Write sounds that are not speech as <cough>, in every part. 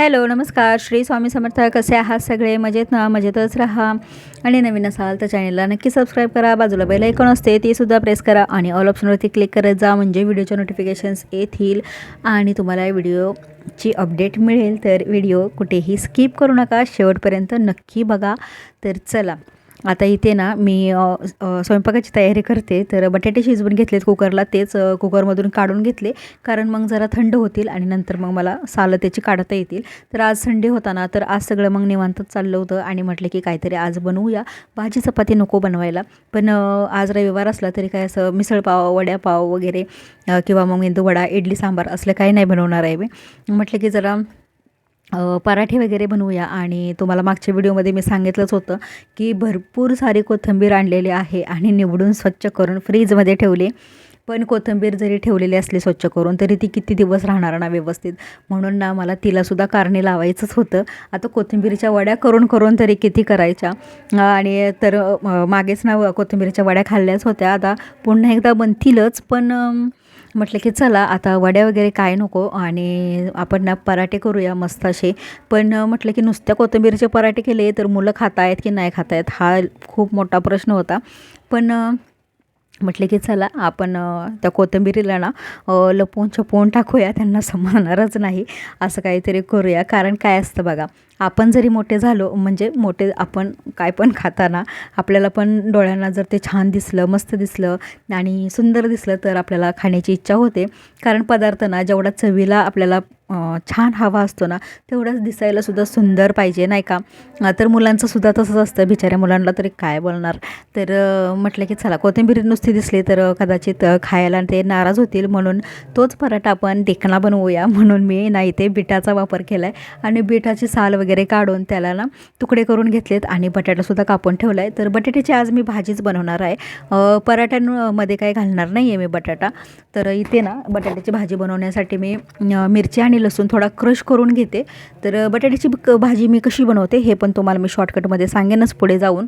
Hello नमस्कार. श्री स्वामी समर्थ कसे आहात सगळे? मजेत ना? मजेतच राहा. आणि नवीन असाल तर चॅनलला नक्की सबस्क्राईब करा. बाजूला बेल ऐकून असते तीसुद्धा प्रेस करा. आणि ऑल ऑप्शनवरती क्लिक करत जा म्हणजे व्हिडिओचे नोटिफिकेशन्स येतील. आणि तुम्हाला व्हिडिओची अपडेट मिळेल तर व्हिडिओ कुठेही स्किप करू नका. शेवटपर्यंत नक्की बघा. तर चला. आता इथे ना मी स्वयंपाकाची तयारी करते तर बटाटे शिजवून घेतलेत कुकरला तेच कुकरमधून काढून घेतले. कारण मग जरा थंड होतील आणि नंतर मग मला सालं त्याची काढता येतील. तर आज संडे होता ना तर आज सगळं मग निवांतच चाललं होतं आणि म्हटलं की काहीतरी आज बनवूया. भाजी चपाती नको बनवायला. पण आज रविवार असला तरी काय असं मिसळपाव वड्यापाव वगैरे किंवा मग मेंदू वडा इडली सांबार असलं काही नाही बनवणार आहे मी. म्हटलं की जरा पराठे वगैरे बनवूया. आणि तुम्हाला मागच्या व्हिडिओमध्ये मी सांगितलंच होतं की भरपूर सारी कोथिंबीर आणलेली आहे आणि निवडून स्वच्छ करून फ्रीजमध्ये ठेवले. पण कोथिंबीर जरी ठेवलेली असली स्वच्छ करून तरी ती किती दिवस राहणार ना व्यवस्थित? म्हणून ना मला तिलासुद्धा कारणे लावायचंच होतं. आता कोथिंबीरच्या वड्या करून करून तरी किती करायच्या? आणि तर मागेच ना कोथिंबीरच्या वड्या खाल्ल्याच होत्या. आता पुन्हा एकदा बनतीलच पण म्हटलं की चला आता वड्या वगैरे काय नको आणि आपण ना पराठे करूया मस्त असे. पण म्हटलं की नुसत्या कोथिंबीरचे पराठे केले तर मुलं खातायत की नाही खातायत हा खूप मोठा प्रश्न होता. पण म्हटलं की चला आपण त्या कोथिंबीरीला ना लपवून छपवून टाकूया त्यांना <laughs> समजणारच नाही. असं काहीतरी करूया. कारण काय असतं बघा आपण जरी मोठे झालो म्हणजे मोठे आपण काय पण खाताना आपल्याला पण डोळ्यांना जर ते छान दिसलं मस्त दिसलं आणि सुंदर दिसलं तर आपल्याला खाण्याची इच्छा होते. कारण पदार्थ ना जेवढा चवीला आपल्याला छान हवा असतो ना तेवढाच दिसायला सुद्धा सुंदर पाहिजे नाही का? तर मुलांचं सुद्धा तसंच असतं बिचाऱ्या मुलांना तरी काय बोलणार? तर म्हटलं की चला कोथिंबीर नुसती दिसली तर कदाचित खायला ते नाराज होतील म्हणून तोच पराठा आपण देखणा बनवूया म्हणून मी ना इथे बिटाचा वापर केला आहे आणि बिटाची साल वगैरे वगैरे काढून त्याला ना तुकडे करून घेतलेत आणि बटाटासुद्धा कापून ठेवला आहे तर बटाट्याची आज मी भाजीच बनवणार आहे. पराठ्यांमध्ये काय घालणार नाही आहे मी बटाटा. तर इथे ना बटाट्याची भाजी बनवण्यासाठी मी मिरची आणि लसूण थोडा क्रश करून घेते. तर बटाट्याची क- भाजी मी कशी बनवते हे पण तुम्हाला मी शॉर्टकटमध्ये सांगेनच पुढे जाऊन.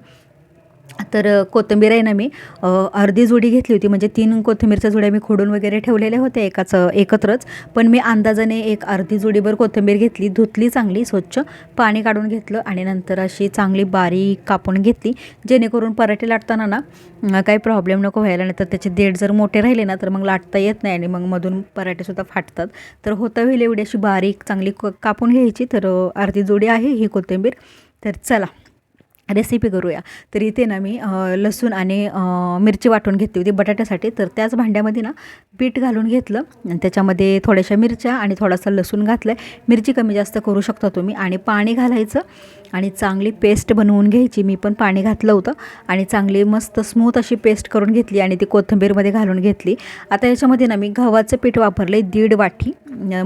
तर कोथिंबीर आहे ना मी अर्धी जुडी घेतली होती. म्हणजे तीन कोथिंबीरच्या जुड्या मी खोडून वगैरे ठेवलेल्या होत्या एकाच एकत्रच. पण मी अंदाजाने एक अर्धी जुडीभर कोथिंबीर घेतली धुतली चांगली स्वच्छ. पाणी काढून घेतलं आणि नंतर अशी चांगली बारीक कापून घेतली. जेणेकरून पराठे लाटताना ना काही प्रॉब्लेम नको व्हायला नाही तर त्याचे देठ जर मोठे राहिले ना तर मग लाटता येत नाही आणि मग मधून पराठेसुद्धा फाटतात. तर होता होईल एवढी अशी बारीक चांगली क- कापून घ्यायची. तर अर्धी जोडी आहे ही कोथिंबीर. तर चला. रेसिपी करूया. तर इथे ना मी लसूण आणि मिरची वाटून घेतली होती बटाट्यासाठी. तर त्याच भांड्यामध्ये ना पीठ घालून घेतलं. आणि त्याच्यामध्ये थोड्याशा मिरच्या आणि थोडासा लसूण घातलं आहे मिरची कमी जास्त करू शकता तुम्ही आणि पाणी घालायचं. आणि चांगली पेस्ट बनवून घ्यायची. मी पण पाणी घातलं होतं आणि चांगली मस्त स्मूथ अशी पेस्ट करून घेतली आणि ती कोथिंबीरमध्ये घालून घेतली. आता याच्यामध्ये ना मी गव्हाचं पीठ वापरलं आहे दीड वाटी.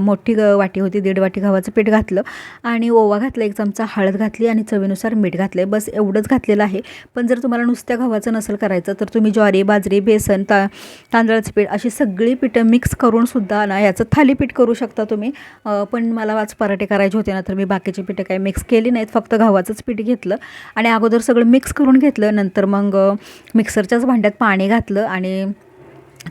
मोठी ग वाटी होती दीड वाटी गव्हाचं पीठ घातलं आणि ओवा घातला एक चमचा हळद घातली आणि चवीनुसार मीठ घातलं आहे बस एवढंच घातलेलं आहे. पण जर तुम्हाला नुसत्या गव्हाचं नसेल करायचं तर तुम्ही ज्वारी बाजरी बेसन ता तांदळाचं पीठ अशी सगळी पीठं मिक्स करून सुद्धा ना याचं थालीपीठ करू शकता तुम्ही. पण मला आज पराठे करायचे होते ना तर मी बाकीची पीठं काही मिक्स केली नाहीत. फक्त गव्हाचंच पीठ घेतलं आणि अगोदर सगळं मिक्स करून घेतलं. नंतर मग मिक्सरच्याच भांड्यात पाणी घातलं आणि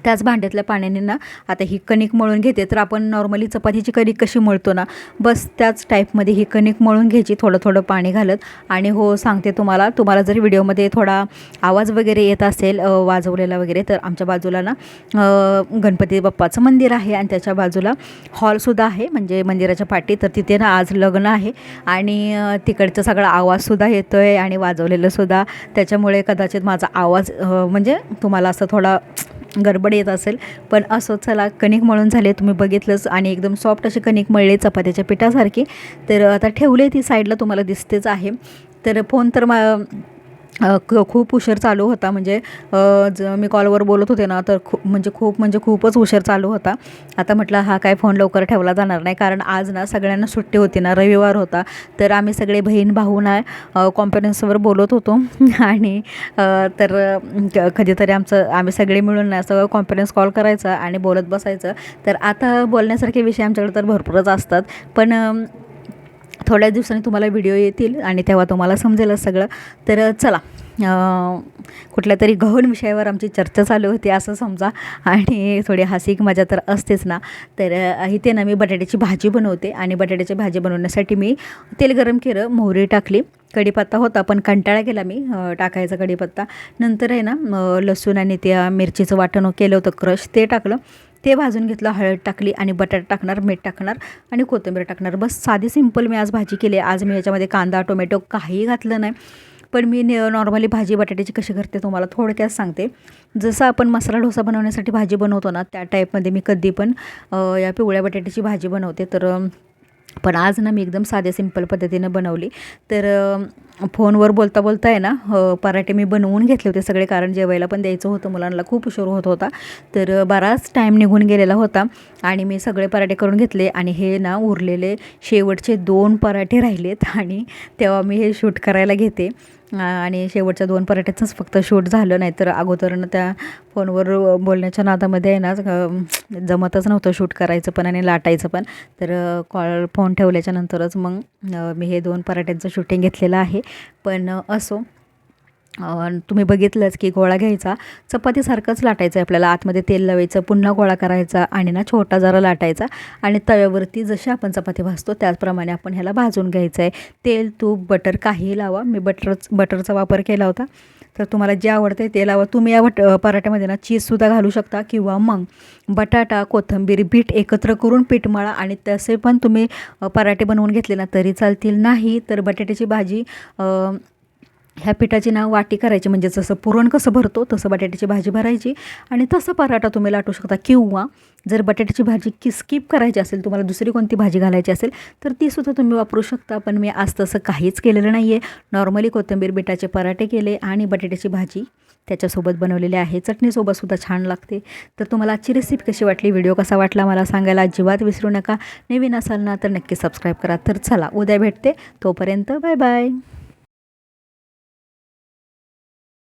त्याच भांड्यातल्या पाण्याने ना आता ही कणिक मळून घेते. तर आपण नॉर्मली चपातीची कणिक कशी मळतो ना बस त्याच टाईपमध्ये ही कणिक मळून घ्यायची थोडं थोडं पाणी घालत. आणि हो सांगते तुम्हाला तुम्हाला जर व्हिडिओमध्ये थोडा आवाज वगैरे येत असेल वाजवलेला वगैरे तर आमच्या बाजूला ना गणपती बाप्पाचं मंदिर आहे. आणि त्याच्या बाजूला हॉलसुद्धा आहे म्हणजे मंदिराच्या पाठी. तर तिथे ना आज लग्न आहे. आणि तिकडचा सगळा आवाजसुद्धा येतो आहे आणि वाजवलेलंसुद्धा त्याच्यामुळे कदाचित माझा आवाज म्हणजे तुम्हाला असं थोडा गडबड येत असेल. पण असं चला कणिक मळून झाले तुम्ही बघितलंच आणि एकदम सॉफ्ट अशी कणिक मळले चपात्याच्या पिठासारखी. तर आता ठेवले ती साईडला तुम्हाला दिसतेच आहे. तर फोन तर मा खूप उशीर चालू होता. म्हणजे ज मी कॉलवर बोलत होते ना तर खूप म्हणजे खूप म्हणजे खूपच उशीर चालू होता. आता म्हटलं हा काय फोन लवकर ठेवला जाणार नाही. कारण आज ना सगळ्यांना सुट्टी होती ना रविवार होता. तर आम्ही सगळे बहीण भाऊ ना कॉन्फरन्सवर बोलत होतो. <laughs> आणि तर क- कधीतरी आमचं आम्ही सगळे मिळून ना असं कॉन्फरन्स कॉल करायचा आणि बोलत बसायचं. तर आता बोलण्यासारखे विषय आमच्याकडे तर भरपूरच असतात. पण थोड्या दिवसांनी तुम्हाला व्हिडिओ येतील आणि तेव्हा तुम्हाला समजेलच सगळं. तर चला. कुठल्या तरी गहन विषयावर आमची चर्चा चालू होती असं समजा. आणि थोडी हासिक मजा तर असतेच ना. तर इथे ना मी बटाट्याची भाजी बनवते आणि बटाट्याची भाजी बनवण्यासाठी मी तेल गरम केलं मोहरी टाकली. कढीपत्ता होता पण कंटाळा केला मी टाकायचा कढीपत्ता. नंतर आहे ना लसूण आणि त्या मिरचीचं वाटण केलं होतं क्रश ते टाकलं. ते भाजून घेतलं हळद टाकली आणि बटाटा टाकणार मीठ टाकणार आणि कोथिंबीर टाकणार. बस साधी सिंपल मी आज भाजी केली. आज मी याच्यामध्ये कांदा टोमॅटो काहीही घातलं नाही. पण मी नॉर्मली भाजी बटाट्याची कशी करते तुम्हाला थोडक्यात सांगते. जसं आपण मसाला डोसा बनवण्यासाठी भाजी बनवतो ना त्या टाईपमध्ये मी कधी पण या पिवळ्या बटाट्याची भाजी बनवते. तर पण आज ना मी एकदम साध्या सिंपल पद्धतीनं बनवली. तर फोनवर बोलता बोलता आहे ना पराठे मी बनवून घेतले होते सगळे कारण जेवायला पण द्यायचं होतं मुलांना खूप उशीर होत होता. तर बराच टाईम निघून गेलेला होता आणि मी सगळे पराठे करून घेतले आणि हे ना उरलेले शेवटचे दोन पराठे राहिलेत आणि तेव्हा मी हे शूट करायला घेते. आणि शेवटच्या दोन पराठ्याचंच फक्त शूट झालं नाही तर अगोदरनं त्या फोनवर बोलण्याच्या नादामध्ये आहे ना जमतच नव्हतं शूट करायचं पण आणि लाटायचं पण. तर कॉल फोन ठेवल्याच्या नंतरच मग मी हे दोन पराठ्यांचं शूटिंग घेतलेलं आहे. पण असो तुम्ही बघितलंच की गोळा घ्यायचा चपातीसारखंच लाटायचं आहे आपल्याला. आतमध्ये तेल लावायचं पुन्हा गोळा करायचा आणि ना छोटा जरा लाटायचा. आणि तव्यावरती जशी आपण चपाती भाजतो त्याचप्रमाणे आपण ह्याला भाजून घ्यायचं आहे. तेल तूप बटर काहीही लावा. मी बटरच बटरचा वापर केला होता. तर तुम्हाला जे आवडते ते लावा. तुम्ही या बट पराठ्यामध्ये ना चीजसुद्धा घालू शकता किंवा मग बटाटा कोथिंबीर बीट एकत्र करून पीठ मळा आणि तसे पण तुम्ही पराठे बनवून घेतले ना तरी चालतील. नाही तर बटाट्याची भाजी ह्या पिठाची ना वाटी करायची. म्हणजे जसं पुरण कसं भरतो तसं बटाट्याची भाजी भरायची. आणि तसं पराठा तुम्ही लाटू शकता. किंवा जर बटाट्याची भाजी की स्किप करायची असेल तुम्हाला दुसरी कोणती भाजी घालायची असेल तर तीसुद्धा तुम्ही वापरू शकता. पण मी आज तसं काहीच केलेलं नाही आहे नॉर्मली कोथिंबीर बिटाचे पराठे केले आणि बटाट्याची भाजी त्याच्यासोबत बनवलेली आहे. चटणीसोबतसुद्धा छान लागते. तर तुम्हाला आजची रेसिपी कशी वाटली? व्हिडिओ कसा वाटला? मला सांगायला अजिबात विसरू नका. नवीन असाल ना तर नक्की सबस्क्राईब करा. तर चला उद्या भेटते. तोपर्यंत बाय बाय